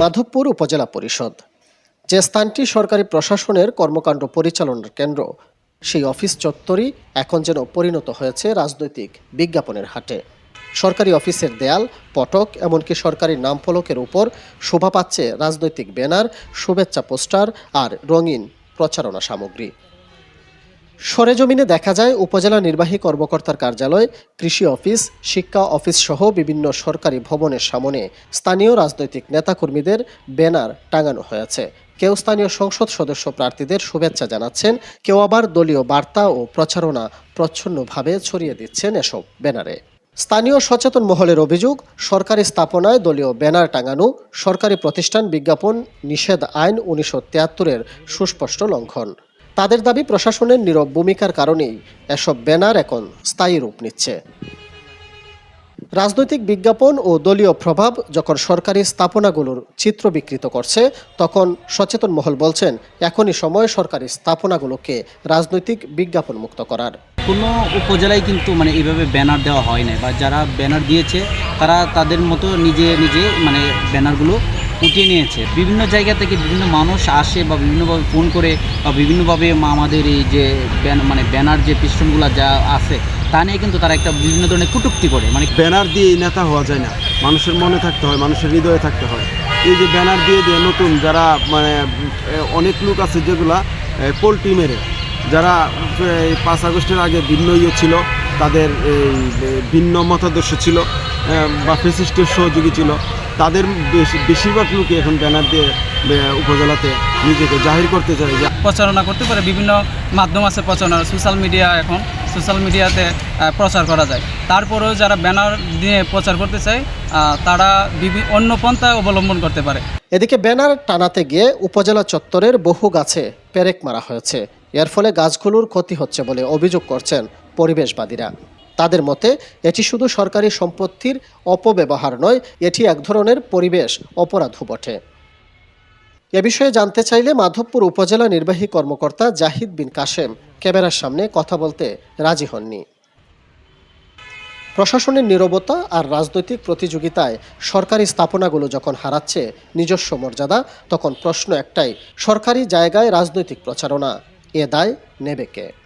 মাধবপুর উপজেলা পরিষদ, যে স্থানটি সরকারি প্রশাসনের কর্মকাণ্ড পরিচালনার কেন্দ্র। সেই অফিস চত্বরই এখন যেন পরিণত হয়েছে রাজনৈতিক বিজ্ঞাপনের হাটে। সরকারি অফিসের দেয়াল, পটক, এমনকি সরকারি নামফলকের উপর শোভা পাচ্ছে রাজনৈতিক ব্যানার, শুভেচ্ছা পোস্টার আর রঙিন প্রচারণা সামগ্রী। সরেজমিনে দেখা যায় উপজেলা নির্বাহী কর্মকর্তার কার্যালয়, কৃষি অফিস, শিক্ষা অফিস সহ বিভিন্ন সরকারি ভবনের সামনে স্থানীয় রাজনৈতিক নেতাকর্মীদের ব্যানার টাঙানো হয়েছে। কেউ স্থানীয় সংসদ সদস্য প্রার্থীদের শুভেচ্ছা জানাচ্ছেন, কেউ আবার দলীয় বার্তা ও প্রচারণা প্রচ্ছন্নভাবে ছড়িয়ে দিচ্ছেন এসব ব্যানারে। স্থানীয় সচেতন মহলের অভিযোগ, সরকারি স্থাপনায় দলীয় ব্যানার টাঙানো, সরকারি প্রতিষ্ঠান বিজ্ঞাপন নিষেধ আইন উনিশশো তিয়াত্তরের সুস্পষ্ট লঙ্ঘন। তাদের দাবি প্রশাসনের নীরব ভূমিকার কারণেই এসব ব্যানার এখন স্থায়ী রূপ নিচ্ছে। রাজনৈতিক বিজ্ঞাপন ও দলীয় প্রভাব যখন সরকারি স্থাপনাগুলোর চিত্র বিকৃত করছে, তখন সচেতন মহল বলছেন, এখনই সময় সরকারি স্থাপনাগুলোকে রাজনৈতিক বিজ্ঞাপন মুক্ত করার। কোনো উপজেলায় কিন্তু মানে এইভাবে ব্যানার দেওয়া হয় না বা যারা ব্যানার দিয়েছে, তারা তাদের মতো নিজে নিজে মানে ব্যানারগুলো উঠিয়ে নিয়েছে। বিভিন্ন জায়গা থেকে বিভিন্ন মানুষ আসে বা বিভিন্নভাবে ফোন করে বা বিভিন্নভাবে আমাদের এই যে মানে ব্যানার যে পিস্টনগুলো যা আছে, তা নিয়ে কিন্তু তারা একটা বিভিন্ন ধরনের কুটুক্তি করে। মানে ব্যানার দিয়ে নেতা হওয়া যায় না। মানুষের মনে থাকতে হয়, মানুষের হৃদয়ে থাকতে হয়। এই যে ব্যানার দিয়ে দিয়ে নতুন যারা মানে অনেক লোক আছে যেগুলা পোলট্রি মেরে। যারা পাঁচ আগস্টের আগে ভিন্ন ইয়ে ছিল তাদের এই ভিন্ন মতাদর্শ ছিল বা ফেসিস্টের সহযোগী ছিল। তাদের বেশি বেশিরভাগ লোকই এখন ব্যানার দিয়ে উপজেলাতে নিজেকে জাহির করতে চায়। যে প্রচারণা করতে পারে বিভিন্ন মাধ্যম আছে প্রচারণা সোশ্যাল মিডিয়া এখন সোশ্যাল মিডিয়াতে প্রচার করা যায়। তারপরেও যারা ব্যানার দিয়ে প্রচার করতে চায় তারা বিভি- অন্য পন্থা অবলম্বন করতে পারে। এদিকে ব্যানার টানাতে গিয়ে উপজেলা চত্বরের বহু গাছে পেরেক মারা হয়েছে। এর ফলে গাছগুলোর ক্ষতি হচ্ছে বলে অভিযোগ করছেন পরিবেশবাদীরা। তাদের মতে, এটি শুধু সরকারি সম্পত্তির অপব্যবহার নয়, এটি এক ধরনের পরিবেশ অপরাধও বটে। এ বিষয়ে জানতে চাইলে মাধবপুর উপজেলা নির্বাহী কর্মকর্তা জাহিদ বিন কাশেম ক্যামেরার সামনে কথা বলতে রাজি হননি। প্রশাসনের নীরবতা আর রাজনৈতিক প্রতিযোগিতায় সরকারি স্থাপনাগুলো যখন হারাচ্ছে নিজস্ব মর্যাদা, তখন প্রশ্ন একটাই, সরকারি জায়গায় রাজনৈতিক প্রচারণা, এ দায় নেবে কে?